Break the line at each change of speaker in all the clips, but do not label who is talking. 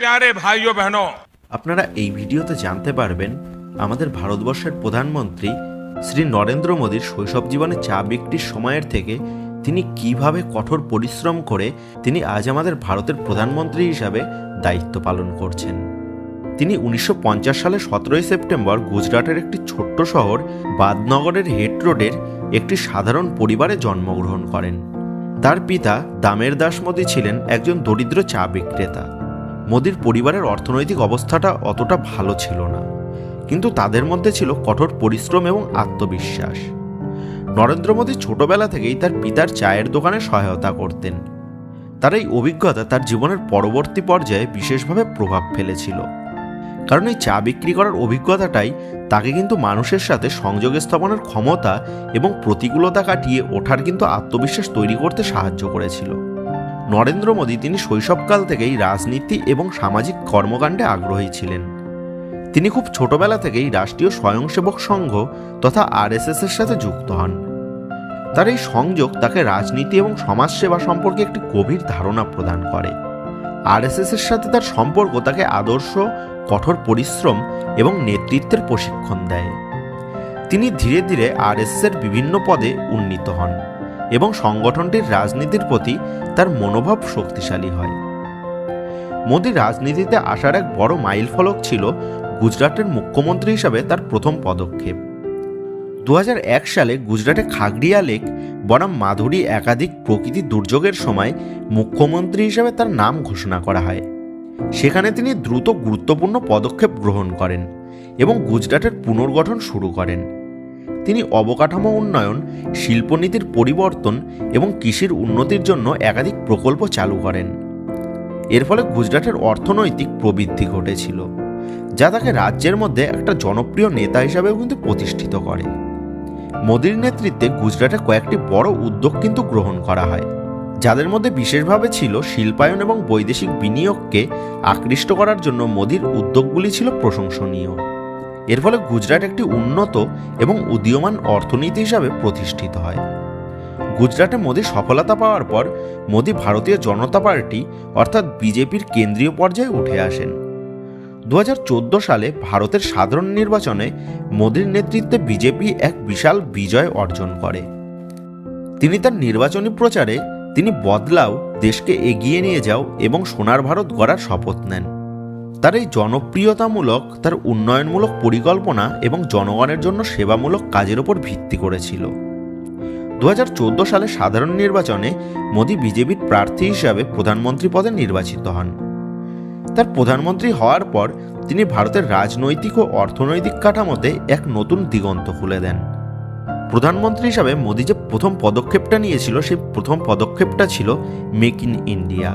প্যারে ভাইও বহনো।
আপনারা এই ভিডিওতে জানতে পারবেন, আমাদের ভারতবর্ষের প্রধানমন্ত্রী শ্রী নরেন্দ্র মোদীর শৈশব জীবনে চা বিক্রির সময়ের থেকে তিনি কীভাবে কঠোর পরিশ্রম করে তিনি আজ আমাদের ভারতের প্রধানমন্ত্রী হিসাবে দায়িত্ব পালন করছেন। তিনি উনিশশো পঞ্চাশ সালে সতেরোই সেপ্টেম্বর গুজরাটের একটি ছোট্ট শহর বাদনগরের হেড রোডের একটি সাধারণ পরিবারে জন্মগ্রহণ করেন। তার পিতা দামের দাস মোদী ছিলেন একজন দরিদ্র চা বিক্রেতা। মোদির পরিবারের অর্থনৈতিক অবস্থাটা অতটা ভালো ছিল না। কিন্তু তাদের মধ্যে ছিল কঠোর পরিশ্রম এবং আত্মবিশ্বাস। নরেন্দ্র মোদী ছোটবেলা থেকেই তার পিতার চায়ের দোকানে সহায়তা করতেন। তার এই অভিজ্ঞতা তার জীবনের পরবর্তী পর্যায়ে বিশেষভাবে প্রভাব ফেলেছিল। কারণ এই চা বিক্রি করার অভিজ্ঞতাটাই তাকে কিন্তু মানুষের সাথে সংযোগ স্থাপনের ক্ষমতা এবং প্রতিকূলতা কাটিয়ে ওঠার কিন্তু আত্মবিশ্বাস তৈরি করতে সাহায্য করেছিল। নরেন্দ্র মোদী তিনি শৈশবকাল থেকেই রাজনীতি এবং সামাজিক কর্মকাণ্ডে আগ্রহী ছিলেন। তিনি খুব ছোটবেলা থেকেই রাষ্ট্রীয় স্বয়ংসেবক সংঘ তথা আরএসএস এর সাথে যুক্ত হন। তার এই সংযোগ তাকে রাজনীতি এবং সমাজসেবা সম্পর্কে একটি গভীর ধারণা প্রদান করে। আরএসএস এর সাথে তার সম্পর্ক তাকে আদর্শ, কঠোর পরিশ্রম এবং নেতৃত্বের প্রশিক্ষণ দেয়। তিনি ধীরে ধীরে আরএসএস এর বিভিন্ন পদে উন্নীত হন। এবং সংগঠনটির রাজনীতির প্রতি তার মনোভাব শক্তিশালী হয়। মোদী রাজনীতিতে আসার এক বড় মাইল ফলক ছিল গুজরাটের মুখ্যমন্ত্রী হিসাবে তার প্রথম পদক্ষেপ। দু হাজার এক সালে গুজরাটে খাগড়িয়া লেক, বনাম মাধুরী একাধিক প্রকৃতি দুর্যোগের সময় মুখ্যমন্ত্রী হিসাবে তার নাম ঘোষণা করা হয়। সেখানে তিনি দ্রুত গুরুত্বপূর্ণ পদক্ষেপ গ্রহণ করেন এবং গুজরাটের পুনর্গঠন শুরু করেন। তিনি অবকাঠামো উন্নয়ন, শিল্পনীতির পরিবর্তন এবং কৃষির উন্নতির জন্য একাধিক প্রকল্প চালু করেন। এর ফলে গুজরাটের অর্থনৈতিক প্রবৃদ্ধি ঘটেছিল, যা তাকে রাজ্যের মধ্যে একটা জনপ্রিয় নেতা হিসাবেও কিন্তু প্রতিষ্ঠিত করে। মোদীর নেতৃত্বে গুজরাটে কয়েকটি বড় উদ্যোগ কিন্তু গ্রহণ করা হয়, যাদের মধ্যে বিশেষভাবে ছিল শিল্পায়ন এবং বৈদেশিক বিনিয়োগকে আকৃষ্ট করার জন্য মোদীর উদ্যোগগুলি ছিল প্রশংসনীয়। এর ফলে গুজরাট একটি উন্নত এবং উদীয়মান অর্থনীতি হিসাবে প্রতিষ্ঠিত হয়। গুজরাটে মোদী সফলতা পাওয়ার পর মোদী ভারতীয় জনতা পার্টি অর্থাৎ বিজেপির কেন্দ্রীয় পর্যায়ে উঠে আসেন। দু হাজার চোদ্দ সালে ভারতের সাধারণ নির্বাচনে মোদীর নেতৃত্বে বিজেপি এক বিশাল বিজয় অর্জন করে। তিনি তার নির্বাচনী প্রচারে তিনি বদলাও, দেশকে এগিয়ে নিয়ে যাও এবং সোনার ভারত গড়ার শপথ নেন। তার এই জনপ্রিয়তামূলক, তার উন্নয়নমূলক পরিকল্পনা এবং জনগণের জন্য সেবামূলক কাজের উপর ভিত্তি করেছিল। দু হাজার চোদ্দ সালে সাধারণ নির্বাচনে মোদী বিজেপির প্রার্থী হিসাবে প্রধানমন্ত্রী পদে নির্বাচিত হন। তার প্রধানমন্ত্রী হওয়ার পর তিনি ভারতের রাজনৈতিক ও অর্থনৈতিক কাঠামোতে এক নতুন দিগন্ত খুলে দেন। প্রধানমন্ত্রী হিসাবে মোদী যে প্রথম পদক্ষেপটা নিয়েছিল, সেই প্রথম পদক্ষেপটা ছিল make in India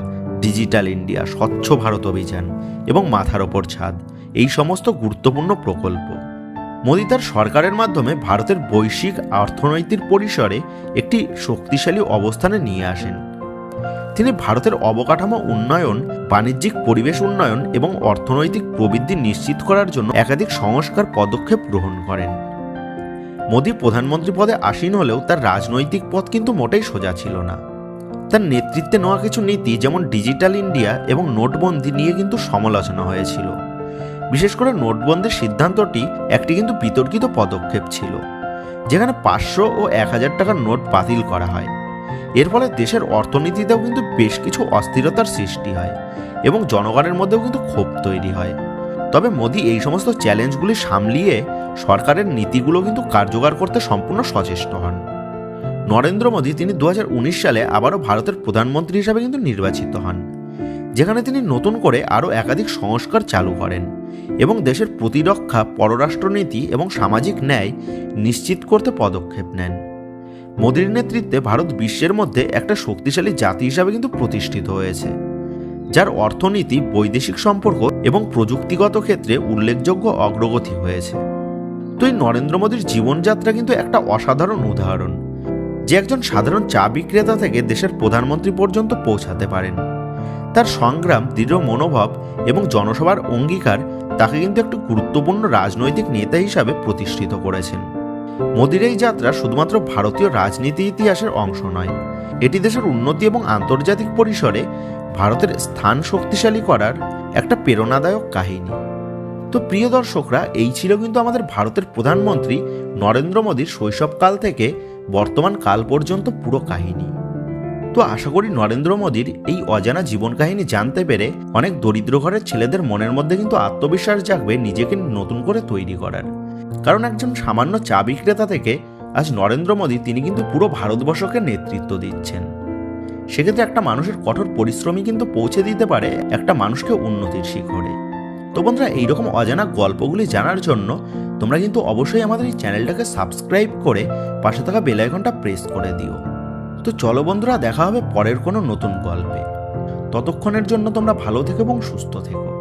digital India, স্বচ্ছ ভারত অভিযান এবং মাথার ওপর ছাদ, এই সমস্ত গুরুত্বপূর্ণ প্রকল্প। মোদী তার সরকারের মাধ্যমে ভারতের বৈশ্বিক অর্থনৈতিক পরিসরে একটি শক্তিশালী অবস্থানে নিয়ে আসেন। তিনি ভারতের অবকাঠামো উন্নয়ন, বাণিজ্যিক পরিবেশ উন্নয়ন এবং অর্থনৈতিক প্রবৃদ্ধি নিশ্চিত করার জন্য একাধিক সংস্কার পদক্ষেপ গ্রহণ করেন। মোদী প্রধানমন্ত্রী পদে আসীন হলেও তার রাজনৈতিক পথ কিন্তু মোটেই সোজা ছিল না। তার নেতৃত্বে নেওয়া কিছু নীতি যেমন ডিজিটাল ইন্ডিয়া এবং নোটবন্দি নিয়ে কিন্তু সমালোচনা হয়েছিল। বিশেষ করে নোটবন্দির সিদ্ধান্তটি একটি কিন্তু বিতর্কিত পদক্ষেপ ছিল, যেখানে পাঁচশো ও এক হাজার টাকার নোট বাতিল করা হয়। এর ফলে দেশের অর্থনীতিতেও কিন্তু বেশ কিছু অস্থিরতার সৃষ্টি হয় এবং জনগণের মধ্যেও কিন্তু ক্ষোভ তৈরি হয়। তবে মোদী এই সমস্ত চ্যালেঞ্জগুলি সামলিয়ে সরকারের নীতিগুলো কিন্তু কার্যকর করতে সম্পূর্ণ সচেষ্ট হন। নরেন্দ্র মোদী তিনি দু হাজার উনিশ সালে আবারও ভারতের প্রধানমন্ত্রী হিসাবে কিন্তু নির্বাচিত হন, যেখানে তিনি নতুন করে আরও একাধিক সংস্কার চালু করেন এবং দেশের প্রতিরক্ষা, পররাষ্ট্রনীতি এবং সামাজিক ন্যায় নিশ্চিত করতে পদক্ষেপ নেন। মোদীর নেতৃত্বে ভারত বিশ্বের মধ্যে একটা শক্তিশালী জাতি হিসাবে কিন্তু প্রতিষ্ঠিত হয়েছে, যার অর্থনীতি, বৈদেশিক সম্পর্ক এবং প্রযুক্তিগত ক্ষেত্রে উল্লেখযোগ্য অগ্রগতি হয়েছে। তো এই নরেন্দ্র মোদীর জীবনযাত্রা কিন্তু একটা অসাধারণ উদাহরণ। যে একজন সাধারণ চা বিক্রেতা থেকে দেশের প্রধানমন্ত্রী পর্যন্ত পৌঁছাতে পারেন। তার সংগ্রাম, দৃঢ় মনোভাব এবং জনসভার অঙ্গীকার তাকে কিন্তু একটি গুরুত্বপূর্ণ রাজনৈতিক নেতা হিসাবে প্রতিষ্ঠিত করেছেন। মোদির এই যাত্রা শুধুমাত্র ভারতীয় রাজনীতি ইতিহাসের অংশ নয়, এটি দেশের উন্নতি এবং আন্তর্জাতিক পরিসরে ভারতের স্থান শক্তিশালী করার একটা প্রেরণাদায়ক কাহিনী। তো প্রিয় দর্শকরা, এই ছিল কিন্তু আমাদের ভারতের প্রধানমন্ত্রী নরেন্দ্র মোদীর শৈশবকাল থেকে বর্তমান কাল পর্যন্ত পুরো কাহিনী। তো আশা করি নরেন্দ্র মোদীর এই অজানা জীবন কাহিনী জানতে পেরে অনেক দরিদ্র ঘরের ছেলেদের মনের মধ্যে কিন্তু আত্মবিশ্বাস জাগবে নিজেকে নতুন করে তৈরি করার। কারণ একজন সামান্য চা বিক্রেতা থেকে আজ নরেন্দ্র মোদী তিনি কিন্তু পুরো ভারতবর্ষকে নেতৃত্ব দিচ্ছেন। সেক্ষেত্রে একটা মানুষের কঠোর পরিশ্রমই কিন্তু পৌঁছে দিতে পারে একটা মানুষকে উন্নতির শিখরে। তো বন্ধুরা, এইরকম অজানা গল্পগুলি জানার জন্য তোমরা কিন্তু অবশ্যই আমাদের এই চ্যানেলটাকে সাবস্ক্রাইব করে পাশে থাকা বেল আইকনটা প্রেস করে দিও। তো চলো বন্ধুরা, দেখা হবে পরের কোনো নতুন গল্পে। ততক্ষণের জন্য তোমরা ভালো থেকো এবং সুস্থ থেকো।